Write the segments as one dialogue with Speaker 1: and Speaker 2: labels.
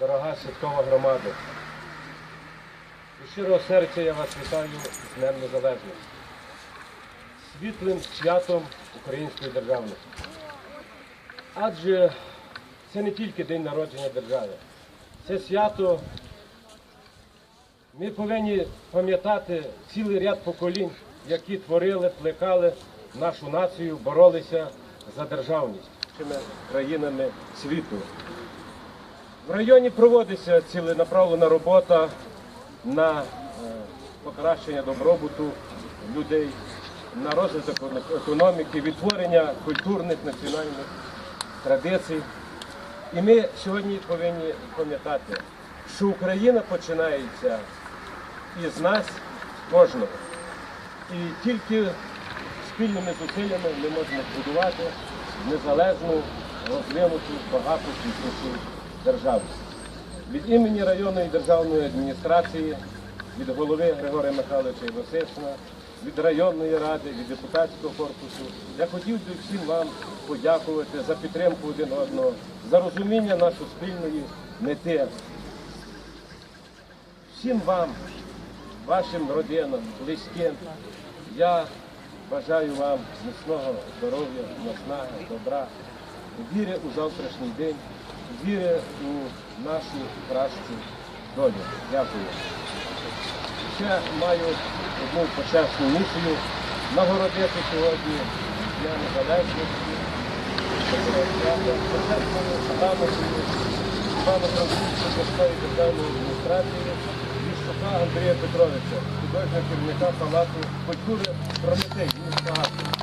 Speaker 1: дорога святкова громада. Від щирого серця я вас вітаю з Днем Незалежності, світлим святом української державності. Адже це не тільки день народження держави, це свято. Ми повинні пам'ятати цілий ряд поколінь, які творили, плекали нашу націю, боролися за державність країнами світу. В районі проводиться ціленаправлена робота на е, покращення добробуту людей, на розвиток економіки, відтворення культурних національних традицій. І ми сьогодні повинні пам'ятати, що Україна починається із нас, кожного. І тільки спільними зусиллями ми можемо будувати незалежну, розвинуту, багату квітучу державу. Від імені районної державної адміністрації, від голови Григорія Михайловича Івасишина, від районної ради, від депутатського корпусу, я хотів би всім вам подякувати за підтримку один одного, за розуміння нашої спільної мети. Всім вам, вашим родинам, близьким, я бажаю вам міцного здоров'я, наснаги, добра, віри у завтрашній день, віри у нашу кращу долю. Дякую. Ще маю одну почесну місію нагородити сьогодні Дня Незалежності. Грамотою Івано-Франківської державної адміністрації Віщука Андрія Петровича, художнього керівника палату культури Прометей міста Гату.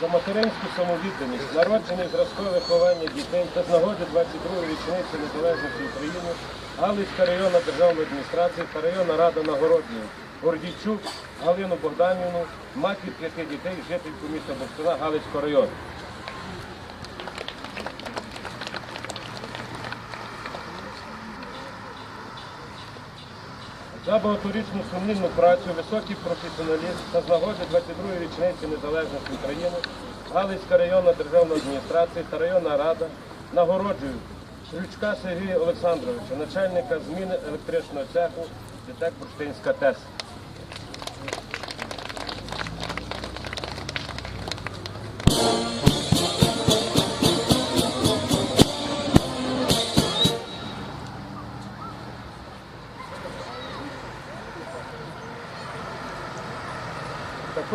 Speaker 1: За материнську самовідданість, народження зразкове виховання дітей та з нагоди 22-ї річниці незалежності України Галицька районна державна адміністрація та районна рада нагороджує Гордійчук Галину Богданівну, матір п'яти дітей, жительку міста Богдана Галицького району. За багаторічну сумнівну працю, високий професіоналізм та з нагоди 22-ї річниці незалежності України Галицька районна державна адміністрація та районна рада нагороджують Ключка Сергія Олександровича, начальника зміни електричного цеху ДТЕК Бурштинська ТЕС.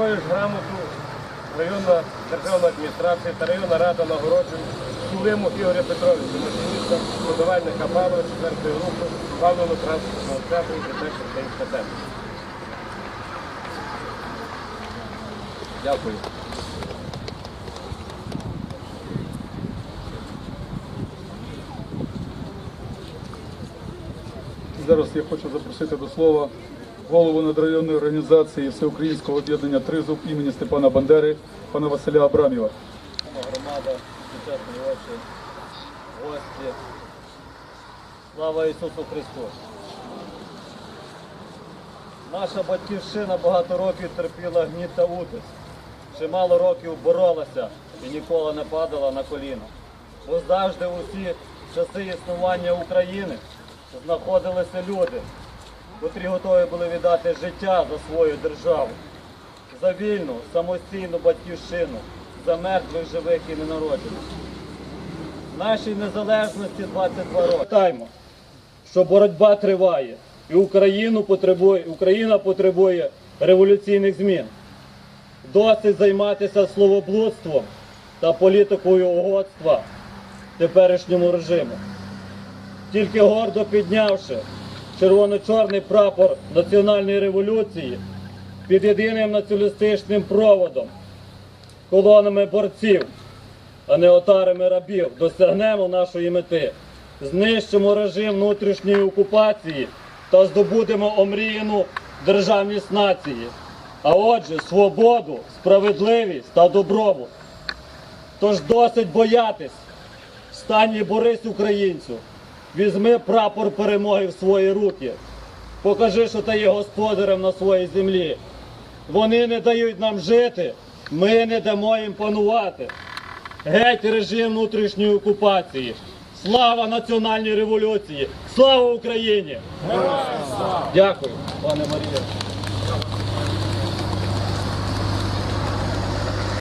Speaker 1: Такою грамоту районна державна адміністрація та районна рада нагороджують Сулиму Ігоря Петровича, машиніста, подавальника Павлова, 4 групи, Павлову транспортного цеху і ДТЕК Бурштинська Дякую.
Speaker 2: Зараз я хочу запросити до слова голову надрайонної організації Всеукраїнського об'єднання Тризуб імені Степана Бандери, пана Василя Абрамєва.
Speaker 3: громада, сучасні очі, гості. Слава Ісусу Христу! Наша батьківщина багато років терпіла гніт та утиск. Чимало років боролася і ніколи не падала на коліна. Бо завжди усі часи існування України знаходилися люди, котрі готові були віддати життя за свою державу, за вільну, самостійну батьківщину, за мертвих, живих і ненароджених. Нашій незалежності 22 роки. Пам'ятаємо, що боротьба триває, і Україну потребує, Україна потребує революційних змін. Досить займатися словоблудством та політикою угодства теперішньому режиму. Тільки гордо піднявши червоно-чорний прапор національної революції під єдиним націоналістичним проводом, колонами борців, а не отарами рабів, досягнемо нашої мети. Знищимо режим внутрішньої окупації та здобудемо омріяну державність нації. А отже, свободу, справедливість та добробут. Тож досить боятись. Встань і борись українцю. Візьми прапор перемоги в свої руки. Покажи, що ти є господарем на своїй землі. Вони не дають нам жити, ми не дамо їм панувати. Геть режим внутрішньої окупації. Слава національній революції! Слава Україні! Дякую, пане Марія.